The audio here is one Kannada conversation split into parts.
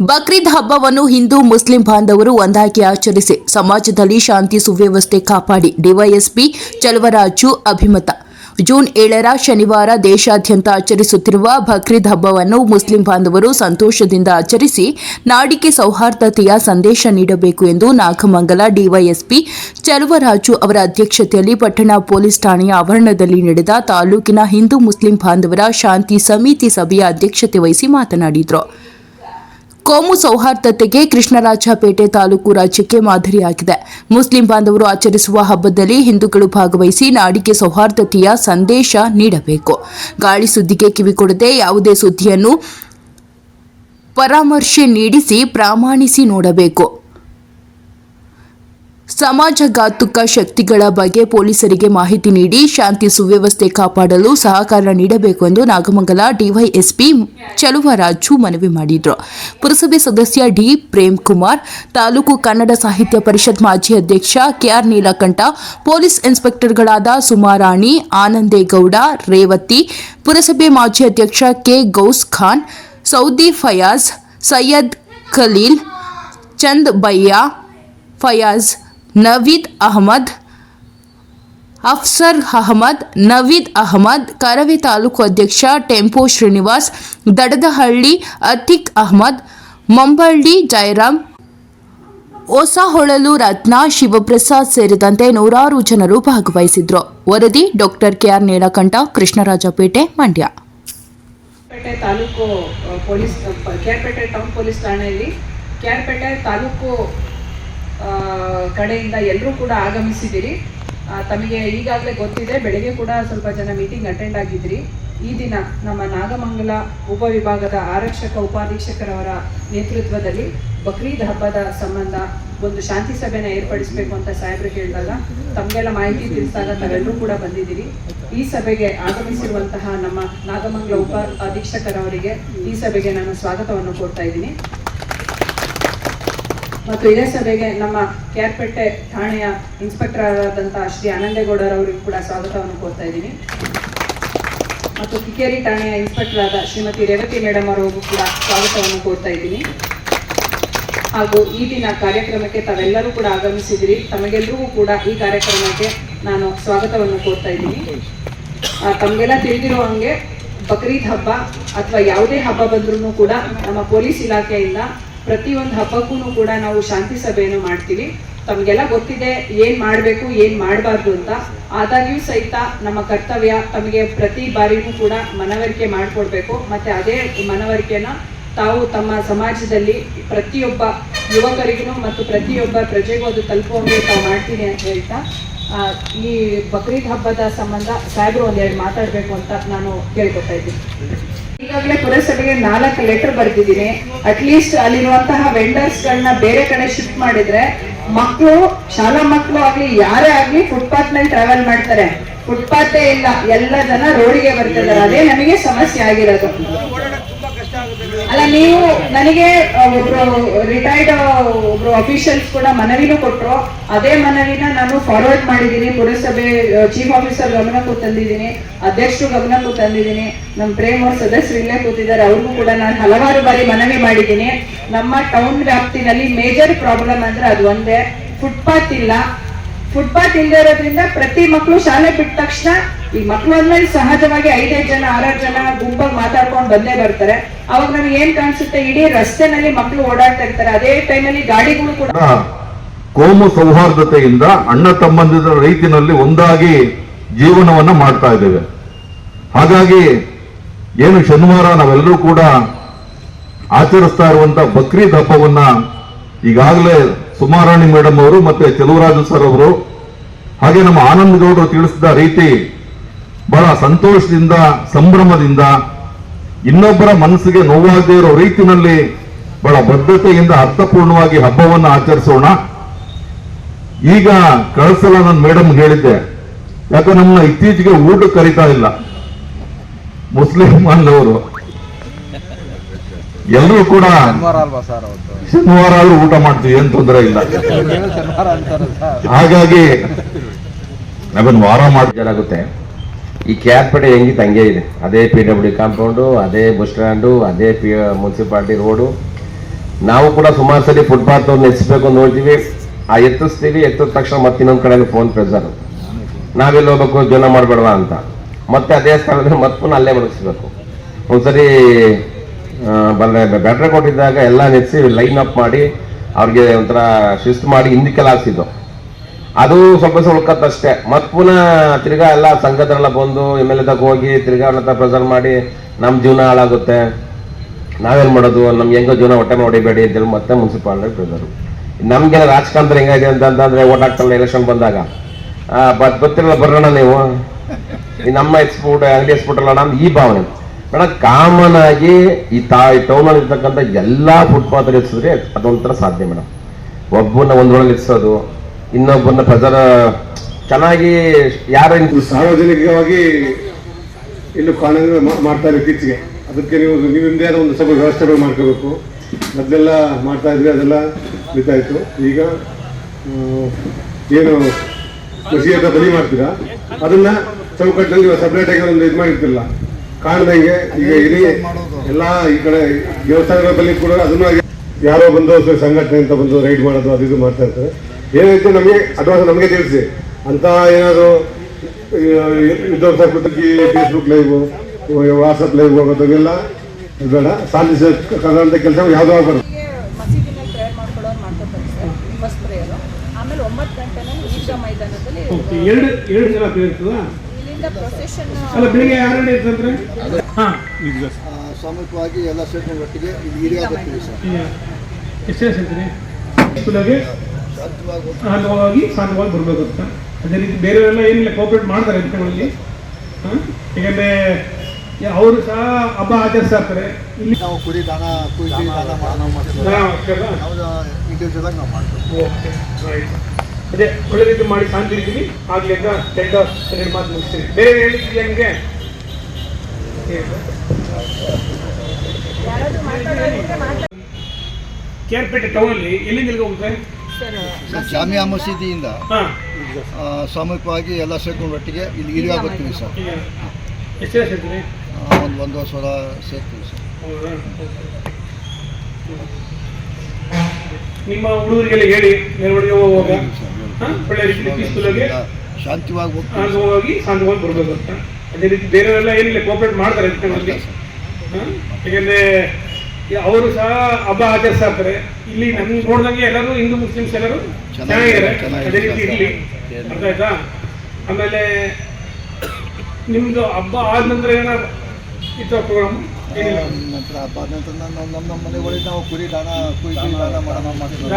ಬಕ್ರೀದ್ ಹಬ್ಬವನ್ನು ಹಿಂದೂ ಮುಸ್ಲಿಂ ಬಾಂಧವರು ಒಂದಾಗಿ ಆಚರಿಸಿ ಸಮಾಜದಲ್ಲಿ ಶಾಂತಿ ಸುವ್ಯವಸ್ಥೆ ಕಾಪಾಡಿ ಡಿವೈಎಸ್ಪಿ ಚಲುವರಾಜು ಅಭಿಮತ. ಜೂನ್ ಏಳರ ಶನಿವಾರ ದೇಶಾದ್ಯಂತ ಆಚರಿಸುತ್ತಿರುವ ಬಕ್ರೀದ್ ಹಬ್ಬವನ್ನು ಮುಸ್ಲಿಂ ಬಾಂಧವರು ಸಂತೋಷದಿಂದ ಆಚರಿಸಿ ನಾಡಿಗೆ ಸೌಹಾರ್ದತೆಯ ಸಂದೇಶ ನೀಡಬೇಕು ಎಂದು ನಾಗಮಂಗಲ ಡಿವೈಎಸ್ಪಿ ಚಲುವರಾಜು ಅವರ ಅಧ್ಯಕ್ಷತೆಯಲ್ಲಿ ಪಟ್ಟಣ ಪೊಲೀಸ್ ಠಾಣೆಯ ಆವರಣದಲ್ಲಿ ನಡೆದ ತಾಲೂಕಿನ ಹಿಂದೂ ಮುಸ್ಲಿಂ ಬಾಂಧವರ ಶಾಂತಿ ಸಮಿತಿ ಸಭೆಯ ಅಧ್ಯಕ್ಷತೆ ವಹಿಸಿ ಮಾತನಾಡಿದರು. ಕೋಮು ಸೌಹಾರ್ದತೆಗೆ ಕೃಷ್ಣರಾಜಪೇಟೆ ತಾಲೂಕು ರಾಜ್ಯಕ್ಕೆ ಮಾದರಿಯಾಗಿದೆ. ಮುಸ್ಲಿಂ ಬಾಂಧವರು ಆಚರಿಸುವ ಹಬ್ಬದಲ್ಲಿ ಹಿಂದೂಗಳು ಭಾಗವಹಿಸಿ ನಾಡಿಗೆ ಸೌಹಾರ್ದತೆಯ ಸಂದೇಶ ನೀಡಬೇಕು. ಗಾಳಿ ಸುದ್ದಿಗೆ ಕಿವಿಕೊಡದೆ ಯಾವುದೇ ಸುದ್ದಿಯನ್ನು ಪರಾಮರ್ಶೆ ನೀಡಿಸಿ ಪ್ರಾಮಾಣಿಸಿ ನೋಡಬೇಕು. ಸಮಾಜಘಾತುಕ ಶಕ್ತಿಗಳ ಬಗ್ಗೆ ಪೊಲೀಸರಿಗೆ ಮಾಹಿತಿ ನೀಡಿ ಶಾಂತಿ ಸುವ್ಯವಸ್ಥೆ ಕಾಪಾಡಲು ಸಹಕಾರ ನೀಡಬೇಕು ಎಂದು ನಾಗಮಂಗಲ ಡಿವೈಎಸ್ಪಿ ಚಲುವರಾಜು ಮನವಿ ಮಾಡಿದರು. ಪುರಸಭೆ ಸದಸ್ಯ ಡಿ ಪ್ರೇಮ್ ಕುಮಾರ್ ತಾಲೂಕು ಕನ್ನಡ ಸಾಹಿತ್ಯ ಪರಿಷತ್ ಮಾಜಿ ಅಧ್ಯಕ್ಷ ಕೆಆರ್ ನೀಲಕಂಠ, ಪೊಲೀಸ್ ಇನ್ಸ್ಪೆಕ್ಟರ್ಗಳಾದ ಸುಮಾರಾಣಿ, ಆನಂದೇಗೌಡ, ರೇವತಿ, ಪುರಸಭೆ ಮಾಜಿ ಅಧ್ಯಕ್ಷ ಕೆ ಗೌಸ್ ಖಾನ್, ಸೌದಿ ಫಯಾಜ್, ಸೈಯದ್ ಖಲೀಲ್, ಚಂದ್ ಬಯ್ಯ ಫಯಾಜ್ ನವೀದ್ ಅಹಮದ್, ಅಫ್ಸರ್ ಅಹಮದ್, ನವೀದ್ ಅಹಮದ್, ಕರವಿ ತಾಲೂಕು ಅಧ್ಯಕ್ಷ ಟೆಂಪೋ ಶ್ರೀನಿವಾಸ್, ದಡದಹಳ್ಳಿ ಅತಿಕ್ ಅಹಮದ್, ಮಂಬಳ್ಳಿ ಜಯರಾಮ್ ಹೊಸಹೊಳಲು ರತ್ನ ಶಿವಪ್ರಸಾದ್ ಸೇರಿದಂತೆ ನೂರಾರು ಜನರು ಭಾಗವಹಿಸಿದ್ರು. ವರದಿ doctor KR Neelakanta, Krishnarajpet, Mandya. Pete taluk police KR Pete town police ಠಾಣೆಯಲ್ಲಿ ಕೆಆರ್ಪೇಟೆ ತಾಲೂಕು ಕಡೆಯಿಂದ ಎಲ್ಲರೂ ಕೂಡ ಆಗಮಿಸಿದ್ದೀರಿ ತಮಗೆ ಈಗಾಗಲೇ ಗೊತ್ತಿದೆ, ಬೆಳಗ್ಗೆ ಕೂಡ ಸ್ವಲ್ಪ ಜನ ಮೀಟಿಂಗ್ ಅಟೆಂಡ್ ಆಗಿದ್ರಿ. ಈ ದಿನ ನಮ್ಮ ನಾಗಮಂಗಲ ಉಪವಿಭಾಗದ ಆರಕ್ಷಕ ಉಪಾಧೀಕ್ಷಕರವರ ನೇತೃತ್ವದಲ್ಲಿ ಬಕ್ರೀದ್ ಹಬ್ಬದ ಸಂಬಂಧ ಒಂದು ಶಾಂತಿ ಸಭೆನ ಏರ್ಪಡಿಸಬೇಕು ಅಂತ ಸಾಹೇಬರು ಹೇಳಿದಾಗ ತಮಗೆಲ್ಲ ಮಾಹಿತಿ ತಿಳಿಸಿದಾಗ ತಾವೆಲ್ಲರೂ ಕೂಡ ಬಂದಿದ್ದೀರಿ. ಈ ಸಭೆಗೆ ಆಗಮಿಸಿರುವಂತಹ ನಮ್ಮ ನಾಗಮಂಗಲ ಉಪ ಅಧೀಕ್ಷಕರವರಿಗೆ ಈ ಸಭೆಗೆ ನಾನು ಸ್ವಾಗತವನ್ನು ಕೊಡ್ತಾ ಇದ್ದೀನಿ. ಮತ್ತು ಇದೇ ಸಭೆಗೆ ನಮ್ಮ ಕೆಆರ್ಪೇಟೆ ಠಾಣೆಯ ಇನ್ಸ್ಪೆಕ್ಟರ್ ಆದಂತಹ ಶ್ರೀ ಆನಂದೇಗೌಡರವರಿಗೂ ಕೂಡ ಸ್ವಾಗತವನ್ನು ಕೋರ್ತಾ ಇದ್ದೀನಿ. ಮತ್ತು ಕಿಕೇರಿ ಠಾಣೆಯ ಇನ್ಸ್ಪೆಕ್ಟರ್ ಆದ ಶ್ರೀಮತಿ ರೇವತಿ ಮೇಡಮ್ ಅವರಿಗೂ ಕೂಡ ಸ್ವಾಗತವನ್ನು ಕೋರ್ತಾ ಇದ್ದೀನಿ. ಹಾಗೂ ಈ ದಿನ ಕಾರ್ಯಕ್ರಮಕ್ಕೆ ತಾವೆಲ್ಲರೂ ಕೂಡ ಆಗಮಿಸಿದಿರಿ. ತಮಗೆಲ್ಲರಿಗೂ ಕೂಡ ಈ ಕಾರ್ಯಕ್ರಮಕ್ಕೆ ನಾನು ಸ್ವಾಗತವನ್ನು ಕೋರ್ತಾ ಇದ್ದೀನಿ. ತಮಗೆಲ್ಲ ತಿಳಿದಿರೋ ಹಂಗೆ ಬಕ್ರೀದ್ ಹಬ್ಬ ಅಥವಾ ಯಾವುದೇ ಹಬ್ಬ ಬಂದ್ರೂ ಕೂಡ ನಮ್ಮ ಪೊಲೀಸ್ ಇಲಾಖೆಯಿಂದ ಪ್ರತಿಯೊಂದು ಹಬ್ಬಕ್ಕೂ ಕೂಡ ನಾವು ಶಾಂತಿ ಸಭೆಯನ್ನು ಮಾಡ್ತೀವಿ. ತಮಗೆಲ್ಲ ಗೊತ್ತಿದೆ ಏನ್ ಮಾಡಬೇಕು, ಏನ್ ಮಾಡಬಾರ್ದು ಅಂತ. ಆದಾಗ್ಯೂ ಸಹಿತ ನಮ್ಮ ಕರ್ತವ್ಯ ತಮಗೆ ಪ್ರತಿ ಬಾರಿನೂ ಕೂಡ ಮನವರಿಕೆ ಮಾಡಿಕೊಡ್ಬೇಕು. ಮತ್ತೆ ಅದೇ ಮನವರಿಕೆನ ತಾವು ತಮ್ಮ ಸಮಾಜದಲ್ಲಿ ಪ್ರತಿಯೊಬ್ಬ ಯುವಕರಿಗೂ ಮತ್ತು ಪ್ರತಿಯೊಬ್ಬ ಪ್ರಜೆಗೂ ಅದು ತಲುಪುವಂಗೆ ತಾವು ಮಾಡ್ತೀನಿ ಅಂತ ಹೇಳ್ತಾ ಈ ಬಕ್ರೀದ್ ಹಬ್ಬದ ಸಂಬಂಧ ಸಾಹೇಬರು ಒಂದೆರಡು ಮಾತಾಡಬೇಕು ಅಂತ ನಾನು ಕೇಳ್ಕೊತಾ ಇದ್ದೀನಿ. ಈಗಾಗಲೇ ಪುರಸಭೆಗೆ ನಾಲ್ಕು ಲೆಟರ್ ಬರ್ತಿದ್ದೀನಿ ಅಟ್ಲೀಸ್ಟ್ ಅಲ್ಲಿರುವಂತಹ ವೆಂಡರ್ಸ್ ಗಳನ್ನ ಬೇರೆ ಕಡೆ ಶಿಫ್ಟ್ ಮಾಡಿದ್ರೆ ಮಕ್ಕಳು ಶಾಲಾ ಮಕ್ಕಳು ಆಗ್ಲಿ, ಯಾರೇ ಆಗ್ಲಿ ಫುಟ್ಪಾತ್ನಲ್ಲಿ ಟ್ರಾವೆಲ್ ಮಾಡ್ತಾರೆ. ಫುಟ್ಪಾತೇ ಇಲ್ಲ, ಎಲ್ಲ ಜನ ರೋಡಿಗೆ ಬರ್ತಿದ್ದಾರೆ. ಅದೇ ನಮಗೆ ಸಮಸ್ಯೆ ಆಗಿರೋದು. ನೀವು ನನಗೆ ಒಬ್ರು ರಿಟೈರ್ಡ್ ಒಬ್ರು ಅಫಿಷಿಯಲ್ಸ್ ಕೂಡ ಮನವಿನೂ ಕೊಟ್ಟರು ಅದೇ ಮನವಿನ ನಾನು ಫಾರ್ವರ್ಡ್ ಮಾಡಿದ್ದೀನಿ. ಪುರಸಭೆ ಚೀಫ್ ಆಫೀಸರ್ ಗಮನಕ್ಕೂ ತಂದಿದ್ದೀನಿ. ಅಧ್ಯಕ್ಷರು ಗಮನಕ್ಕೂ ತಂದಿದ್ದೀನಿ. ನಮ್ಮ ಪ್ರೇಮ್ ಅವ್ರ ಸದಸ್ಯರು ಇಲ್ಲೇ ಕೂತಿದ್ದಾರೆ. ಅವ್ರಿಗೂ ಕೂಡ ನಾನು ಹಲವಾರು ಬಾರಿ ಮನವಿ ಮಾಡಿದ್ದೀನಿ. ನಮ್ಮ ಟೌನ್ ವ್ಯಾಪ್ತಿನಲ್ಲಿ ಮೇಜರ್ ಪ್ರಾಬ್ಲಮ್ ಅಂದ್ರೆ ಅದು ಒಂದೇ. ಫುಟ್ಪಾತ್ ಇಲ್ಲ. ಫುಟ್ಪಾತ್ ಇಲ್ಲದೆ ಇರೋದ್ರಿಂದ ಪ್ರತಿ ಮಕ್ಕಳು ಶಾಲೆ ಬಿಟ್ಟ ತಕ್ಷಣ ಈ ಮಕ್ಕಳು ಅಂದ್ಮೇಲೆ ಸಹಜವಾಗಿ ಐದೈದು ಜನ, ಆರಾರು ಜನ ಗುಂಪಾಗಿ ಮಾತಾಡ್ಕೊಂಡು ಬಂದೇ ಬರ್ತಾರೆ. ಅವಾಗ ನಮ್ಗೆ ಏನ್ ಕಾಣಿಸುತ್ತೆ? ಇಡೀ ರಸ್ತೆನಲ್ಲಿ ಮಕ್ಕಳು ಓಡಾಡ್ತಾ ಇರ್ತಾರೆ. ಅದೇ ಟೈಮಲ್ಲಿ ಗಾಡಿಗಳು ಕೂಡ ಕೋಮು ಸೌಹಾರ್ದತೆಯಿಂದ ಅಣ್ಣ ತಮ್ಮಂದಿರ ರೀತಿನಲ್ಲಿ ಒಂದಾಗಿ ಜೀವನವನ್ನ ಮಾಡ್ತಾ ಇದ್ದೇವೆ. ಹಾಗಾಗಿ ಏನು ಶನಿವಾರ ನಾವೆಲ್ಲರೂ ಕೂಡ ಆಚರಿಸ್ತಾ ಇರುವಂತ ಬಕ್ರೀದ್ ಹಬ್ಬವನ್ನ ಈಗಾಗಲೇ ಸುಮಾರಾಣಿ ಮೇಡಮ್ ಅವರು ಮತ್ತೆ ಚೆಲುವರಾಜು ಸರ್ ಅವರು, ಹಾಗೆ ನಮ್ಮ ಆನಂದ್ ಗೌಡರು ತಿಳಿಸಿದ ರೀತಿ ಬಹಳ ಸಂತೋಷದಿಂದ, ಸಂಭ್ರಮದಿಂದ ಇನ್ನೊಬ್ಬರ ಮನಸ್ಸಿಗೆ ನೋವಾಗದೇ ಇರೋ ರೀತಿನಲ್ಲಿ ಬಹಳ ಬದ್ಧತೆಯಿಂದ ಅರ್ಥಪೂರ್ಣವಾಗಿ ಹಬ್ಬವನ್ನು ಆಚರಿಸೋಣ. ಈಗ ಕಳಿಸಲ ನಾನು ಮೇಡಮ್ ಹೇಳಿದ್ದೆ. ಯಾಕಂದ್ರೆ ನಮ್ಮನ್ನ ಇತ್ತೀಚೆಗೆ ಊಟ ಕರೀತಾ ಇಲ್ಲ. ಮುಸ್ಲಿಂ ಬಾಂಧವರು ಎಲ್ಲರೂ ಕೂಡ ಶನಿವಾರ ಆದ್ರೂ ಊಟ ಮಾಡ್ತೀವಿ ಏನ್ ತೊಂದರೆ ಇಲ್ಲ. ಹಾಗಾಗಿ ನಾವೇನು ವಾರ ಮಾಡಿ ಆಗುತ್ತೆ ಈ ಪೇಟೆ ಹೆಂಗಿತ್ತು ಹಂಗೆ ಇದೆ. ಅದೇ ಪಿ ಡಬ್ಲ್ಯೂ ಕಾಂಪೌಂಡು ಅದೇ ಬಸ್ ಸ್ಟ್ಯಾಂಡು ಅದೇ ಪಿ ಮುನ್ಸಿಪಾಲ್ಟಿ ರೋಡು. ನಾವು ಕೂಡ ಸುಮಾರು ಸರಿ ಫುಟ್ಪಾತ್ ನೆಚ್ಬೇಕು ಎತ್ತಿಸ್ಬೇಕು ನೋಡ್ತೀವಿ. ಆ ಎತ್ತಿಸ್ತೀವಿ ಎತ್ತಿದ ತಕ್ಷಣ ಮತ್ತೆ ಇನ್ನೊಂದು ಕಡೆ ಫೋನ್ ಪ್ರೆಸರ್ ನಾವೆಲ್ಲಿ ಹೋಗ್ಬೇಕು ಜೀವನ ಮಾಡಬೇಡವಾ ಅಂತ. ಮತ್ತೆ ಅದೇ ಸ್ಥಳದಲ್ಲಿ ಮತ್ತೆ ಪುನಃ ಅಲ್ಲೇ ಮಡಗಿಸ್ಬೇಕು ಒಂದ್ಸರಿ ಬಂದ್ರೆ ಬ್ಯಾಟ್ರಿ ಕೊಟ್ಟಿದ್ದಾಗ ಎಲ್ಲ ನೆಚ್ಚಿ ಲೈನ್ ಅಪ್ ಮಾಡಿ ಅವ್ರಿಗೆ ಒಂಥರ ಶಿಸ್ತು ಮಾಡಿ ಹಿಂದಕ್ಕೆಲ್ಲ ಹಾಕ್ಸಿದ್ದು ಅದು ಸ್ವಲ್ಪ ಉಳ್ಕತ್ತಷ್ಟೇ ಮತ್ ಪುನಃ ತಿರ್ಗಾ ಎಲ್ಲ ಸಂಘದರೆಲ್ಲ ಬಂದು ಎಂ ಎಲ್ ಎದಾಗ ಹೋಗಿ ತಿರ್ಗಾ ಅವ್ರ ಪ್ರೆಸರ್ ಮಾಡಿ ನಮ್ಮ ಜೀವನ ಹಾಳಾಗುತ್ತೆ. ನಾವೇನ್ ಮಾಡೋದು? ನಮ್ಗೆ ಹೆಂಗೋ ಜೀವನ ಹೊಟ್ಟೆ ಹೊಡಿಬೇಡಿ ಅಂತೇಳಿ ಮತ್ತೆ ಮುನ್ಸಿಪಾಲಿಟಿ ಪ್ರೆಸರ್ ನಮ್ಗೆಲ್ಲ ಹೆಂಗಾಗಿದೆ ಅಂತ ಅಂತಂದ್ರೆ ಓಟ್ ಹಾಕ್ತಾರಲ್ಲ ಎಲೆಕ್ಷನ್ ಬಂದಾಗ. ಬತ್ತಿರಲ್ಲ ಬತ್ ಬರೋಣ ನೀವು? ನಮ್ಮ ಎಕ್ಸ್ಪೋರ್ಟ್ ಅಂಗಡಿ ಎಕ್ಸ್ಪೋರ್ಟ್ ಅಲ್ಲ ನಮ್ದು ಈ ಭಾವನೆ. ಮೇಡಮ್ ಕಾಮನ್ ಆಗಿ ಈ ತಾಯಿ ಟೌನ್ ಅಲ್ಲಿ ಇರ್ತಕ್ಕಂಥ ಎಲ್ಲ ಫುಟ್ಪಾತ್ ಇರಿಸಿದ್ರೆ ಅದೊಂಥರ ಸಾಧ್ಯ ಮೇಡಮ್. ಒಬ್ಬನ ಒಂದೊಳಗೆ ಇರಿಸೋದು ಇನ್ನೊಬ್ಬನ ಪ್ರಜರ ಚೆನ್ನಾಗಿ ಯಾರ ಸಾರ್ವಜನಿಕವಾಗಿ ಇನ್ನು ಕಾನೂನು ಮಾಡ್ತಾ ಇರೋ ಇತ್ತೀಚೆಗೆ. ಅದಕ್ಕೆ ನೀವು ನಿಮ್ಮದೇ ಆದ ಒಂದು ಸ್ವಲ್ಪ ವ್ಯವಸ್ಥೆಗಳು ಮಾಡ್ಕೋಬೇಕು. ಮೊದಲೆಲ್ಲ ಮಾಡ್ತಾ ಇದ್ವಿ ಅದೆಲ್ಲ ಬಿದ್ದಾಯಿತು ಈಗ ಏನು ಕೃಷಿ ಅಂತ ಬಲಿ ಮಾಡ್ತೀರಾ? ಅದನ್ನ ಚೌಕಟ್ಟಿನಲ್ಲಿ ಸಪ್ರೇಟ್ ಆಗಿ ಒಂದು ಇದು ಮಾಡಿರ್ತಿಲ್ಲ. ಕಾಣ್ದಂಗೆ ಈಗ ಇಲ್ಲಿ ಎಲ್ಲ ಈ ಕಡೆ ದೇವಸ್ಥಾನಗಳ ಬಳಿ ಕೂಡ ಅದನ್ನು ಹಾಗೆ ಯಾರೋ ಬಂದು ಸಂಘಟನೆ ಅಂತ ಬಂದು ರೈಡ್ ಮಾಡೋದು ಅದು ಇದು ಮಾಡ್ತಾ ಇರ್ತಾರೆ. ಏನೈತೆ ನಮಗೆ ಅಡ್ವಾನ್ಸ್ ನಮಗೆ ತಿಳಿಸಿ. ಅಂತ ಏನಾದ್ರು ಯುದ್ಧಿ ಫೇಸ್ಬುಕ್ ಲೈವ್ ವಾಟ್ಸಪ್ ಲೈವ್ ಹೋಗೋದಾಗೆಲ್ಲ ಬೇಡ. ಸಾಧಿಸ ಕೆಲಸ ಯಾವುದೋ ಆಗಬಾರ್ದು. ಮಸೀದಿನಲ್ಲಿ ಪ್ರೇಯರ್ ಮಾಡ್ಕೊಳ್ಳೋರು ಮಾಡ್ಕೊತಾರೆ ಸರ್ ಫಸ್ಟ್ ಪ್ರೇಯರು ಆಮೇಲೆ ಒಂಬತ್ತು ಗಂಟೆನಲ್ಲಿ ಈಶಾ ಮೈದಾನದಲ್ಲಿ ಎರಡು ಎರಡು ಜನ ಇರ್ತದ? ಹಾ ಸಾಮೂಹಿಕವಾಗಿ ಎಲ್ಲ ಸೇರ್ಕೊಂಡು ಒಟ್ಟಿಗೆ ಇಲ್ಲಿ ಹಿರಿಯ ಬರ್ತೀವಿ ಸರ್. ಎಷ್ಟು ಸ್ಕೂಲಾಗೆ ಶಾಂತವಾಗಿ ಶಾಂತವಾಗಿ ಬರ್ಬೇಕು ಅಂತ. ಅದೇ ರೀತಿ ಬೇರೆಯವರೆಲ್ಲ ಏನಿಲ್ಲ ಕೋಪರೇಟ್ ಮಾಡ್ತಾರೆ ಹಾಂ? ಯಾಕಂದ್ರೆ ಅವರು ಸಹ ಹಬ್ಬ ಆಚರಿಸ್ತಾ ಇರ್ತಾರೆ. ಇಲ್ಲಿ ನಾವು ಕುರಿ ದಾನ ಕುರಿ ದಾನ ಮಾಡೋಣ ಮಾಡ್ತೀವಿ? ನಾವು ಇಂಡಿವಿಜುವಲ್ ನಾವು ಮಾಡ್ತೀವಿ. ಓಕೆ ರೈಟ್ ಅದೇ ಒಳ್ಳೆ ರೀತಿ ಮಾಡಿ ಕಾಣ್ತಿರ್ತೀವಿ ಆಗ್ಲಿಂದ ಆಗ್ಲಿ ಅಂತ ಟೆಂಡ ಎರಡು ಮಾತು ಮುಗಿಸ್ತೀನಿ. ಬೇರೆ ಹೇಳಿದ್ವಿ ನಿಮಗೆ ಕೇರ್ಪೇಟೆ ಟೌನಲ್ಲಿ ಎಲ್ಲಿಂದ ಎಲ್ಲಿಗೆ ಹೋಗುತ್ತೆ ಜಾಮಿಯಾ ಮಸೀದಿಯಿಂದ. ಸಮೀಪವಾಗಿ ಎಲ್ಲ ಸೇರ್ಕೊಂಡು ಒಟ್ಟಿಗೆ ಇಲ್ಲಿ ಇಲ್ಲಿ ಬರ್ತೀವಿ ಸರ್. ಈಗ ಎಷ್ಟು ಜನ ಸೇರ್ತೀರಿ? ಆ, ಒಂದು ಒಂದು ವರ್ಷ ಸೇರ್ತೀವಿ ಸರ್. ನಿಮ್ಮ ಹುಡುಗರಿಗೆಲ್ಲ ಹೇಳಿ ಮೆರವಣಿಗೆ ಹೋಗುವಾಗ? ಒಳ್ಳೆ ರೀತಿ ಪೀಸ್ಫುಲ್ಲಾಗಿ ಶಾಂತಿವಾಗಿ ಹೋಗ್ತೀವಿ. ಶಾಂತವಾಗಿ ಶಾಂತವಾಗಿ ಬರ್ಬೇಕು ಅಂತ. ಅದೇ ರೀತಿ ಬೇರೆಯವರೆಲ್ಲ ಏನಿಲ್ಲ ಕೋಪರೇಟ್ ಮಾಡ್ತಾರೆ ಇದರಲ್ಲಿ ಯಾಕಂದ್ರೆ ಅವರು ಸಹ ಹಬ್ಬ ಆಚರಿಸ್ತಾ ಇರ್ತಾರೆ. ಇಲ್ಲಿ ನಮ್ಗೆ ನೋಡ್ದಂಗೆ ಎಲ್ಲರೂ ಹಿಂದೂ ಮುಸ್ಲಿಮ್ಸ್ ಎಲ್ಲರೂ ಚೆನ್ನಾಗಿದ್ದಾರೆ. ಚೆನ್ನಾಗಿದೆ. ಅದೇ ರೀತಿ ಇಲ್ಲಿ. ಅರ್ಥ ಆಯ್ತಾ? ಆಮೇಲೆ ನಿಮ್ದು ಹಬ್ಬ ಆದ ನಂತರ ಏನಾದ್ರು ಇತ್ತು ಪ್ರೋಗ್ರಾಮ್ ಏನಿಲ್ಲ? ನಂತರ ಹಬ್ಬ ಆದ ನಂತರ ನಾವು ನಮ್ಮ ನಮ್ಮ ಮನೆಗಳಿಗೆ ನಾವು ಕುರಿ ದಾನ ಕುರಿ ದಾನ ಮಾಡೋಣ ಮಾಡ್ತೀವಿ.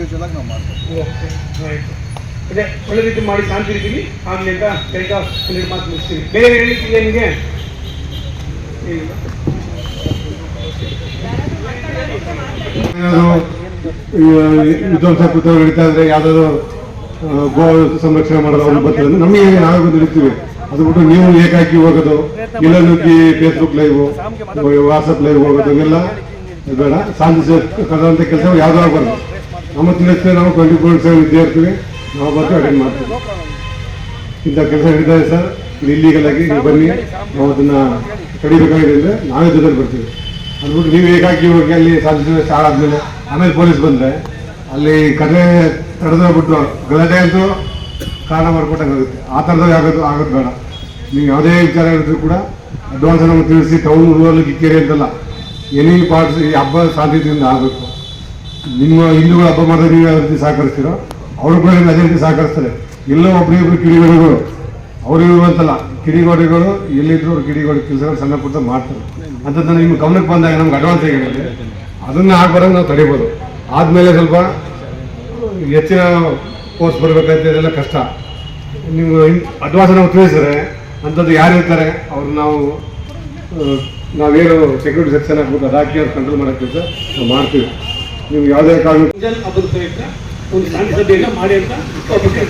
ಇಂಡಿವಿಜುವಲ್ ಆಗಿ ನಾವು ಮಾಡ್ತೀವಿ ಅದೇ ಒಳ್ಳೆ ರೀತಿ ಮಾಡಿ ಶಾಂತಿ ಇರ್ತೀವಿ ಆಗಲಿ ಅಂತ ಕರೆಕ್ಟ್ ಒಂದೆರಡು ಮಾತು ಮುಗಿಸ್ತೀವಿ. ಬೇರೆ ಹೇಳಿದ್ದೀವಿ ನಿಮಗೆ? ಈ ವಿಧ್ವಂಸ ಕೃತ್ಯ ನಡೀತಾ ಇದ್ರೆ ಯಾವ್ದಾದ್ರು ಗೋ ಸಂರಕ್ಷಣೆ ಮಾಡೋದು ಅವ್ರು ಬರ್ತಾರೆ ಅಂದ್ರೆ ನಮಗೆ ನಾವೇ ಬಂದು ನಿಲ್ತೀವಿ ಅದು ಬಿಟ್ಟು ನೀವು ಏಕಾಕಿ ಹೋಗೋದು ಇಲ್ಲ ನುಗ್ಗಿ ಫೇಸ್ಬುಕ್ ಲೈವ್ ವಾಟ್ಸಪ್ ಲೈವ್ ಹೋಗೋದು ಇವೆಲ್ಲ ಬೇಡ. ಸಾಧಿಸ ಕದಂತ ಕೆಲಸ ಯಾವ್ದು ಆಗಬಾರ್ದು. ನಮ್ಮ ತಿಳಿಸ್ತೇವೆ ನಾವು ಟ್ವೆಂಟಿ ಫೋರ್ ಸೆವೆನ್ ಇದ್ದೇ ಇರ್ತೀವಿ ನಾವು ಬರ್ತೀವಿ ಅಟೆಂಡ್ ಮಾಡ್ತೀವಿ. ಇಂಥ ಕೆಲಸ ಇದೆ ಸರ್. ಇಲ್ಲಿ ಇಲ್ಲಿಗಲ್ ಆಗಿ ನೀವು ಬನ್ನಿ. ನಾವು ಅದನ್ನು ಕಡಿಬೇಕಾಗಿದೆ ಅಂದರೆ ನಾವೇ ಜೊತೆ ಬರ್ತೀವಿ. ಅದ್ಬಿಟ್ಟು ನೀವು ಏಕಾಗಿ ಹೋಗಿ ಅಲ್ಲಿ ಸಾಧಿಸಿದ ಸ್ಟಾರ್ಟ್ ಆದಮೇಲೆ ಆಮೇಲೆ ಪೊಲೀಸ್ ಬಂದರೆ ಅಲ್ಲಿ ಕಡೆ ತಡೆದೋಗ್ಬಿಟ್ಟು ಗಲಾಟೆ ಅಂತೂ ಕಾರಣ ಮಾಡ್ಕೊಟ್ಟಂಗೆ ಆಗುತ್ತೆ. ಆ ಥರದಾಗ ಆಗೋದು ಆಗೋದು ಬೇಡ. ನೀವು ಯಾವುದೇ ವಿಚಾರ ಹೇಳಿದ್ರು ಕೂಡ ಅಡ್ವಾನ್ಸ್ ನಮಗೆ ತಿಳಿಸಿ ಟೌನ್ ರೂರಲ್ ಕಿಕ್ಕೇರಿ ಅಂತಲ್ಲ. ಎನಿ ಪಾರ್ಟ್ಸ್ ಈ ಹಬ್ಬ ಶಾಂತಿಯಿಂದ ಆಗಬೇಕು. ನಿಮ್ಮ ಹಿಂದೂಗಳು ಹಬ್ಬ ಮಾಡಿದ್ರೆ ನೀವು ಯಾವ ರೀತಿ ಸಹಕರಿಸ್ತೀರೋ ಅವ್ರ ಕೂಡ ಅದೇ ರೀತಿ ಸಹಕರಿಸ್ತಾರೆ. ಎಲ್ಲೋ ಒಬ್ಬರಿಗೊಬ್ರು ಕಿಡಿಗೋಡಿಗಳು, ಅವರು ಅಂತಲ್ಲ, ಕಿಡಿಗೋಡೆಗಳು, ಎಲ್ಲಿದ್ರು ಅವ್ರು ಕಿಡಿಗೋಡಿ ಕೆಲಸಗಳು ಸಣ್ಣ ಪುಟ್ಟ ಮಾಡ್ತಾರೆ. ಅಂತದ್ದು ನಿಮ್ಮ ಗಮನಕ್ಕೆ ಬಂದಾಗ ನಮ್ಗೆ ಅಡ್ವಾನ್ಸ್ ಆಗಿರುತ್ತೆ ಅದನ್ನ ಆಗ್ಬಾರಂಗೆ ನಾವು ತಡಿಬೋದು. ಆದಮೇಲೆ ಸ್ವಲ್ಪ ಹೆಚ್ಚಿನ ಪೋಸ್ಟ್ ಬರಬೇಕಂತ ಇದೆಲ್ಲ ಕಷ್ಟ. ನೀವು ಅಡ್ವಾನ್ಸ್ ನಾವು ತಿಳಿಸಿದ್ರೆ ಅಂಥದ್ದು ಯಾರು ಇರ್ತಾರೆ ಅವ್ರು ನಾವು ನಾವೇನು ಸೆಕ್ಯೂರಿಟಿ ಸೆಕ್ಷನ್ ಹಾಕ್ಬಿಟ್ಟು ಅದಾಕಿ ಅವ್ರು ಕಂಟ್ರೋಲ್ ಮಾಡೋಕ್ಕೆ ನಾವು ಮಾಡ್ತೀವಿ. ನೀವು ಯಾವುದೇ ಕಾರಣ ಮುಂಜಾನೆ ಒಂದು ಸಣ್ಣ ಸಭೆಯನ್ನು ಮಾಡಿ ಅಂತ ಅಭಿಪ್ರಾಯ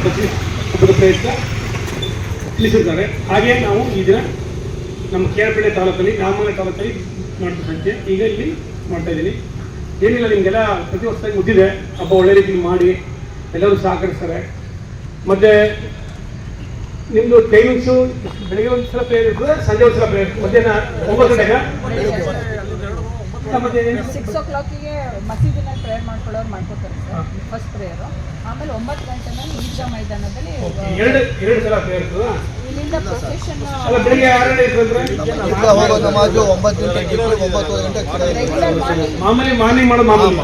ಪ್ರಯುಕ್ತ ತಿಳಿಸಿದ್ದಾರೆ. ಹಾಗೆ ನಾವು ಈ ದಿನ ನಮ್ಮ ಕೇರಪೇಟೆ ತಾಲೂಕಲ್ಲಿ ನಾಮನೆ ತಾಲೂಕಲ್ಲಿ ಮಾಡ್ತಾ ಸಂಖ್ಯೆ ಈಗ ಇಲ್ಲಿ ಮಾಡ್ತಾ ಇದ್ದೀನಿ. ಏನಿಲ್ಲ, ನಿಮಗೆಲ್ಲ ಪ್ರತಿ ವರ್ಷ ಮುದ್ದಿದೆ. ಹಬ್ಬ ಒಳ್ಳೆ ರೀತಿ ಮಾಡಿ ಎಲ್ಲರೂ ಸಹಕರಿಸ್ತಾರೆ. ಮತ್ತೆ ನಿಮ್ಮದು ಟೈಮಿಂಗ್ಸು ಬೆಳಿಗ್ಗೆ ಒಂದು ಸಲ ಪ್ರೇಯರ್ ಸಂಜೆ ಒಂದು ಸಲ ಪ್ರೇಯರ್ ಮಧ್ಯಾಹ್ನ ಒಂಬತ್ತು ಗಂಟೆಗೆ ಸಿಕ್ಸ್ ಓ ಕ್ಲಾಕಿಗೆ ಮಸೀದಿನಲ್ಲಿ ಪ್ರೇಯರ್ ಮಾಡ್ಕೊಳ್ಳೋರು ಮಾಡ್ಕೋತಾರೆ ಸರ್ ಫಸ್ಟ್ ಪ್ರೇಯರು ಆಮೇಲೆ ಒಂಬತ್ತು ಮೈದಾನದಲ್ಲಿ ಎರಡು ಎರಡು ಸಲ ಇರ್ತದ? ಇಲ್ಲಿಂದ ಪ್ರೊಸೆಷನ್ ಗಂಟೆ ನಮಾಜು ಒಂಬತ್ತು ಗಂಟೆ ಒಂಬತ್ತುವರೆ ಗಂಟೆ ರೆಗ್ಯುಲರ್ ಮಾರ್ನಿಂಗ್ ಮಾಮೂಲಿ ಮಾರ್ನಿಂಗ್ ಮಾಡೋ ಮಾಮೂಲಿ.